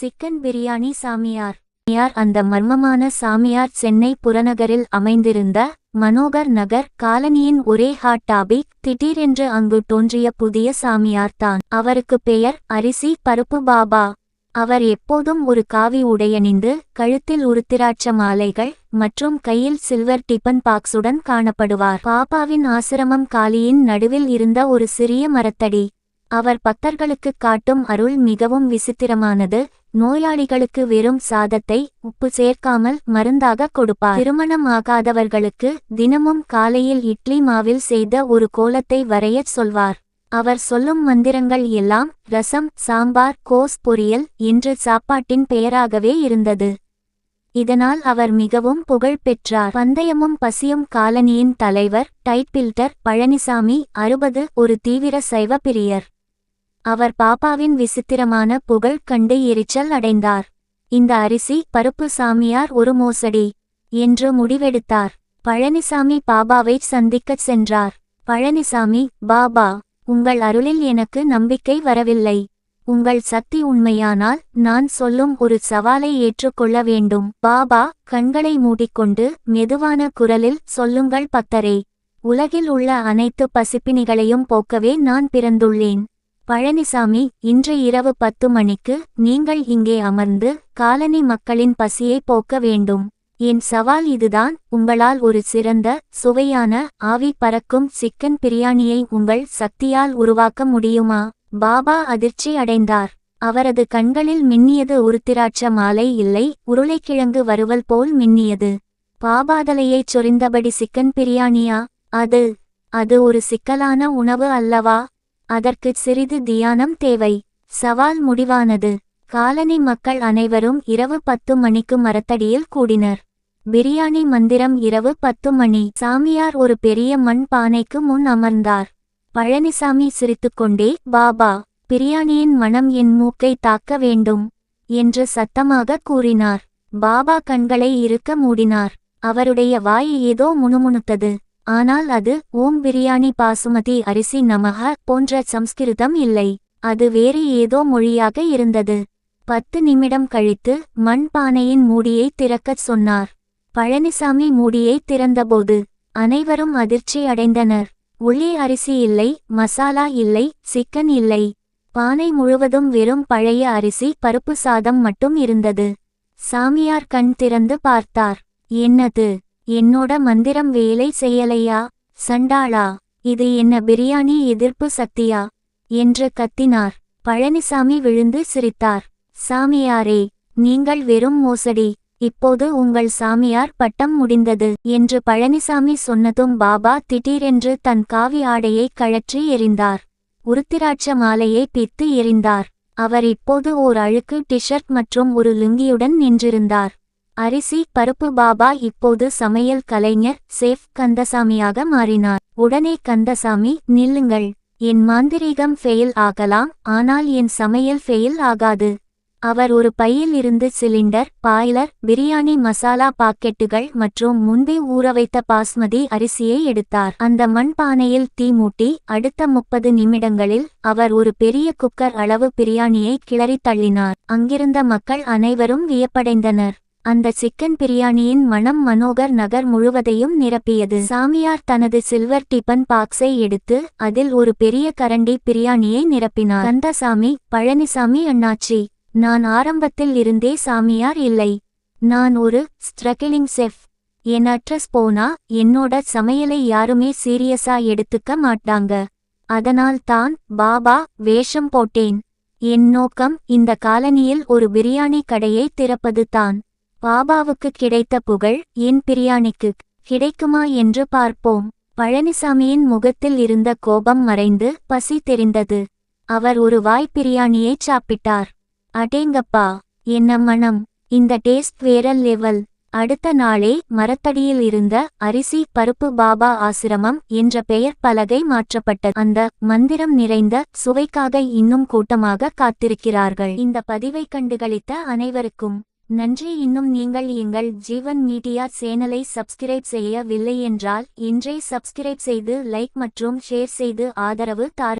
Chicken biryani சாமியார். சாமியார் அந்த மர்மமான சாமியார் சென்னை புறநகரில் அமைந்திருந்த மனோகர் நகர் காலனியின் ஒரே ஹாட் டாபிக் திடீரென்று அங்கு தோன்றிய புதிய சாமியார் தான். அவருக்கு பெயர் அரிசி பருப்பு பாபா. அவர் எப்போதும் ஒரு காவி உடையணிந்து கழுத்தில் உருத்திராட்ச மாலைகள் மற்றும் கையில் சில்வர் டிபன் பாக்ஸுடன் காணப்படுவார். பாபாவின் ஆசிரமம் காலியின் நடுவில் இருந்த ஒரு சிறிய மரத்தடி. அவர் பக்தர்களுக்கு காட்டும் அருள் மிகவும் விசித்திரமானது. நோயாளிகளுக்கு வெறும் சாதத்தை உப்பு சேர்க்காமல் மருந்தாக கொடுப்பார். திருமணம் ஆகாதவர்களுக்கு தினமும் காலையில் இட்லி மாவில் செய்த ஒரு கோலத்தை வரையச் சொல்வார். அவர் சொல்லும் மந்திரங்கள் எல்லாம் ரசம் சாம்பார் கோஸ் பொரியல் என்று சாப்பாட்டின் பெயராகவே இருந்தது. இதனால் அவர் மிகவும் புகழ் பெற்றார். பந்தயமும் பசியும் காலனியின் தலைவர் டைட்பில்டர் பழனிசாமி அறுபது ஒரு தீவிர சைவ பிரியர். அவர் பாப்பாவின் விசித்திரமான புகழ் கண்டு எரிச்சல் அடைந்தார். இந்த அரிசி பருப்பு சாமியார் ஒரு மோசடி என்று முடிவெடுத்தார். பழனிசாமி பாபாவை சந்திக்கச் சென்றார். பழனிசாமி பாபா உங்கள் அருளில் எனக்கு நம்பிக்கை வரவில்லை. உங்கள் சக்தி உண்மையானால் நான் சொல்லும் ஒரு சவாலை ஏற்றுக்கொள்ள வேண்டும். பாபா கண்களை மூடிக்கொண்டு மெதுவான குரலில் சொல்லுங்கள் பத்தரே உலகில் உள்ள அனைத்து பசிப்பினிகளையும் போக்கவே நான் பிறந்துள்ளேன். பழனிசாமி இன்று இரவு பத்து மணிக்கு நீங்கள் இங்கே அமர்ந்து காலனி மக்களின் பசியை போக்க வேண்டும். என் சவால் இதுதான். உங்களால் ஒரு சிறந்த சுவையான ஆவி பறக்கும் சிக்கன் பிரியாணியை உங்கள் சக்தியால் உருவாக்க முடியுமா? பாபா அதிர்ச்சி அடைந்தார். அவரது கண்களில் மின்னியது உருத்திராட்ச மாலை இல்லை உருளைக்கிழங்கு வறுவல் போல் மின்னியது. பாபாதலையைச் சொரிந்தபடி சிக்கன் பிரியாணியா? அது அது ஒரு சிக்கலான உணவு அல்லவா? அதற்குச் சிறிது தியானம் தேவை. சவால் முடிவானது. காலனி மக்கள் அனைவரும் இரவு பத்து மணிக்கு மரத்தடியில் கூடினர். பிரியாணி மந்திரம் இரவு பத்து மணி. சாமியார் ஒரு பெரிய மண் பானைக்கு முன் அமர்ந்தார். பழனிசாமி சிரித்துக்கொண்டே பாபா பிரியாணியின் மனம் என் மூக்கை தாக்க வேண்டும் என்று சத்தமாக கூறினார். பாபா கண்களை இருக்க மூடினார். அவருடைய வாய் ஏதோ முணுமுணுத்தது. ஆனால் அது ஓம் பிரியாணி பாசுமதி அரிசி நமக போன்ற சம்ஸ்கிருதம் இல்லை. அது வேறு ஏதோ மொழியாக இருந்தது. பத்து நிமிடம் கழித்து மண் பானையின் மூடியை திறக்கச் சொன்னார். பழனிசாமி மூடியை திறந்தபோது அனைவரும் அதிர்ச்சி அடைந்தனர். உள்ளே அரிசி இல்லை மசாலா இல்லை சிக்கன் இல்லை. பானை முழுவதும் வெறும் பழைய அரிசி பருப்பு சாதம் மட்டும் இருந்தது. சாமியார் கண் திறந்து பார்த்தார். என்னது? என்னோட மந்திரம் வேலை செய்யலையா? சண்டாளா இது என்ன பிரியாணி எதிர்ப்பு சக்தியா? என்று கத்தினார். பழனிசாமி விழுந்து சிரித்தார். சாமியாரே நீங்கள் வெறும் மோசடி. இப்போது உங்கள் சாமியார் பட்டம் முடிந்தது என்று பழனிசாமி சொன்னதும் பாபா திடீரென்று தன் காவி ஆடையை கழற்றி எறிந்தார். உருத்திராட்ச மாலையை பித்து எறிந்தார். அவர் இப்போது ஓர் அழுக்கு டிஷர்ட் மற்றும் ஒரு லுங்கியுடன் நின்றிருந்தார். அரிசி பருப்பு பாபா இப்போது சமையல் கலைஞர் சேஃப் கந்தசாமியாக மாறினார். உடனே கந்தசாமி நில்லுங்கள். என் மாந்திரீகம் ஃபெயில் ஆகலாம். ஆனால் என் சமையல் ஃபெயில் ஆகாது அவர் ஒரு பையில் இருந்து சிலிண்டர் பாய்லர் பிரியாணி மசாலா பாக்கெட்டுகள் மற்றும் முன்பே ஊற வைத்த பாஸ்மதி அரிசியை எடுத்தார். அந்த மண் பானையில் தீ மூட்டி அடுத்த முப்பது நிமிடங்களில் அவர் ஒரு பெரிய குக்கர் அளவு பிரியாணியை கிளறி தள்ளினார். அங்கிருந்த மக்கள் அனைவரும் வியப்படைந்தனர். அந்த சிக்கன் பிரியாணியின் மணம் மனோகர் நகர் முழுவதையும் நிரப்பியது. சாமியார் தனது சில்வர் டிபன் பாக்ஸை எடுத்து அதில் ஒரு பெரிய கரண்டி பிரியாணியை நிரப்பினார். கந்தசாமி பழனிசாமி அண்ணாச்சி நான் ஆரம்பத்தில் இருந்தே சாமியார் இல்லை. நான் ஒரு ஸ்ட்ரகிளிங் செஃப். என் அட்ரஸ் போனா என்னோட சமையலை யாருமே சீரியஸா எடுத்துக்க மாட்டாங்க. அதனால் தான் பாபா வேஷம் போட்டேன். என் நோக்கம் இந்த காலனியில் ஒரு பிரியாணி கடையை திறப்பது தான். பாபாவுக்கு கிடைத்த புகழ் என் பிரியாணிக்கு கிடைக்குமா என்று பார்ப்போம். பழனிசாமியின் முகத்தில் இருந்த கோபம் மறைந்து பசி தெரிந்தது. அவர் ஒரு வாய் பிரியாணியை சாப்பிட்டார். அடேங்கப்பா என்ன மனம். இந்த டேஸ்ட் வேற லெவல். அடுத்த நாளே மரத்தடியில் இருந்த அரிசி பருப்பு பாபா ஆசிரமம் என்ற பெயர் பலகை மாற்றப்பட்டது. அந்த மந்திரம் நிறைந்த சுவைக்காக இன்னும் கூட்டமாக காத்திருக்கிறார்கள். இந்த பதிவை கண்டுகளித்த அனைவருக்கும் நன்றி. இன்னும் நீங்கள் எங்கள் ஜீவன் மீடியா சேனலை சப்ஸ்கிரைப் செய்யவில்லை என்றால் இன்றே சப்ஸ்கிரைப் செய்து லைக் மற்றும் ஷேர் செய்து ஆதரவு தார்